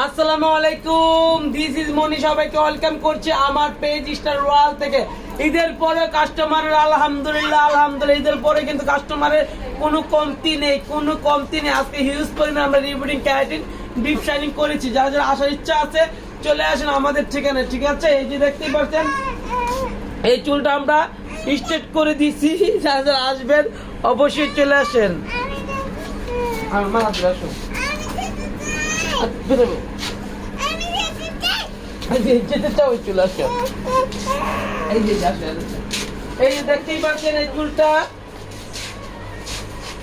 আসসালামু আলাইকুম this is মনি সবাইকে ওয়েলকাম করছি আমার পেজ স্টার ওয়াল থেকে। ঈদের পরে কাস্টমারের আলহামদুলিল্লাহ আলহামদুলিল্লাহ ঈদের পরে কিন্তু কাস্টমারের কোনো কমতি নেই কোনো কমতি নেই। আজকে হিউজ পরিমাণ আমরা রিবুটিং ক্যারাটিন ডিপ শাইনিং করেছি। যারা যারা আসার ইচ্ছা আছে চলে আসেন আমাদের ঠিকানায় ঠিক আছে? এই যে দেখতেই পাচ্ছেন এই চুলটা আমরা স্ট্রেট করে দিছি যারা যারা আসবেন অবশ্যই চলে আসেন। আর মা আসবে আসো আর যেতে চলে এই যে এই যে দেখতেই পাচ্ছেন এই চুলটা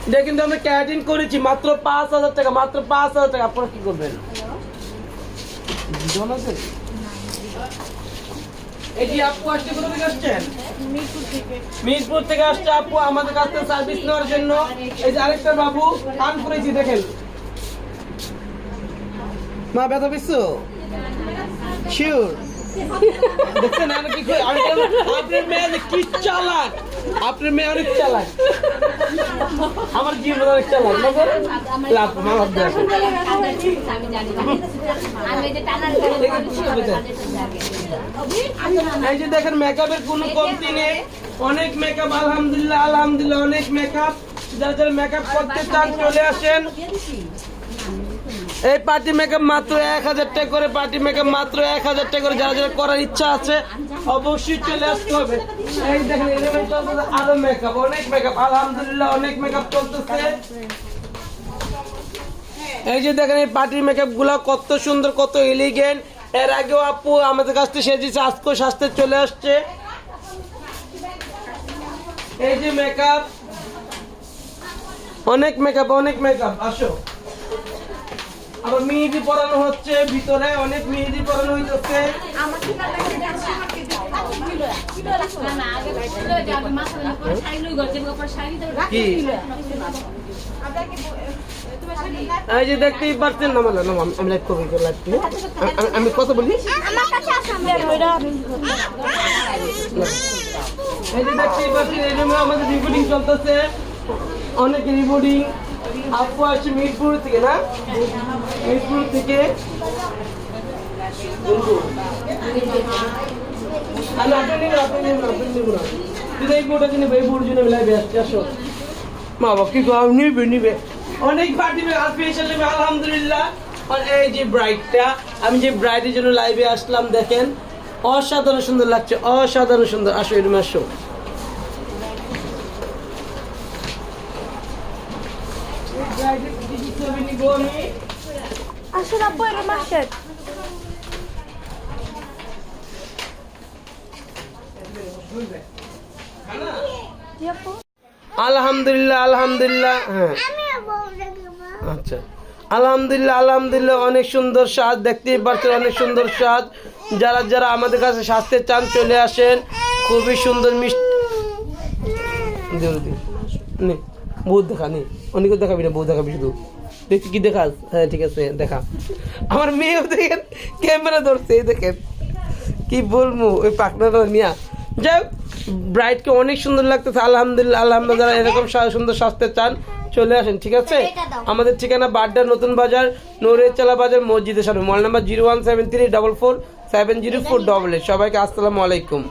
এটা কিন্তু ক্যারাটিন করেছি মাত্র পাঁচ হাজার টাকা মাত্র পাঁচ হাজার টাকা আপনারা কি করবেন আপু কোথা থেকে আসছেন মিরপুর থেকে আসছে আপু, আমাদের কাছ থেকে সার্ভিস নেওয়ার জন্য। এই যে আরেকটা বাবু, কান করেছি, দেখেন। মা, ব্যথা পেয়েছ? শিওর দেখছেন মেয়ে চালাক? মেয়ে চালাক। আমার দেখেন মেকআপের কোনো কমতি নেই। অনেক মেকআপ আলহামদুলিল্লাহ আলহামদুলিল্লাহ, অনেক মেকআপ যারা যারা মেকআপ করতে চান, চলে আসেন। এই পার্টি মেকআপ মাত্র এক হাজার টাকা করে পার্টি মেকআপ মাত্র এক হাজার টাকা করে, যারা যারা করার ইচ্ছা আছে, অবশ্যই চলে আসতে হবে। এই দেখেন আরও মেকআপ অনেক মেকআপ আলহামদুলিল্লাহ অনেক মেকআপ চলতেছে। এই যে দেখেন, এই পার্টির মেকআপগুলা কত সুন্দর, কত এলিগেন্ট এর আগেও আপু আমাদের কাছ থেকে সেজেছে, আজকেও সাজতে চলে আসছে। এই যে মেকআপ অনেক মেকআপ অনেক মেকআপ আসো। আবার মেহেদি পরানো হচ্ছে ভিতরে অনেক মেহেদি পরানো হইতেছে। কি? এই যে দেখতেই পারছেন না মানে আমি লাইভ করব লাইভ আমি কথা বলি? এই যে দেখতেই পাচ্ছেন এই রুমে আমাদের রিপোর্টিং চলতেছে। অনেক রিপোর্টিং আপু আসছে মিরপুর থেকে, না? মিরপুর থেকে। আমি, আলহামদুলিল্লাহ। এই যে ব্রাইডটা আমি যে জন্য লাইভে আসলাম, দেখেন। অসাধারণ সুন্দর লাগছে, অসাধারণ সুন্দর। আসো এরকম আসো। আলহামদুলিল্লাহ আলহামদুলিল্লাহ হ্যাঁ। আচ্ছা। আলহামদুলিল্লাহ আলহামদুলিল্লাহ, অনেক সুন্দর স্বাদ, দেখতেই পাচ্ছেন অনেক সুন্দর স্বাদ। যারা যারা আমাদের কাছে স্বাস্থ্যে চান, চলে আসেন। খুবই সুন্দর মিষ্টি বহুত দেখা নে। অনেকে দেখাবি না বহুত দেখাবি শুধু। দেখছি কি দেখাস হ্যাঁ ঠিক আছে দেখা। আমার মেয়েও দেখেন ক্যামেরা ধরছে এই দেখেন। কি বলব ওই পাকনাটা নিয়া। যাই হোক ব্রাইডকে অনেক সুন্দর লাগতেছে আলহামদুলিল্লাহ আলহামদুলিল্লাহ যারা এরকম সুন্দর স্বাস্থ্য চান চলে আসেন ঠিক আছে? আমাদের ঠিকানা বাড্ডা নতুন বাজার নৌরেচালা বাজার মসজিদের সামনে। Mobile number zero one seven three double four seven zero four double eight. সবাইকে আসসালামু আলাইকুম।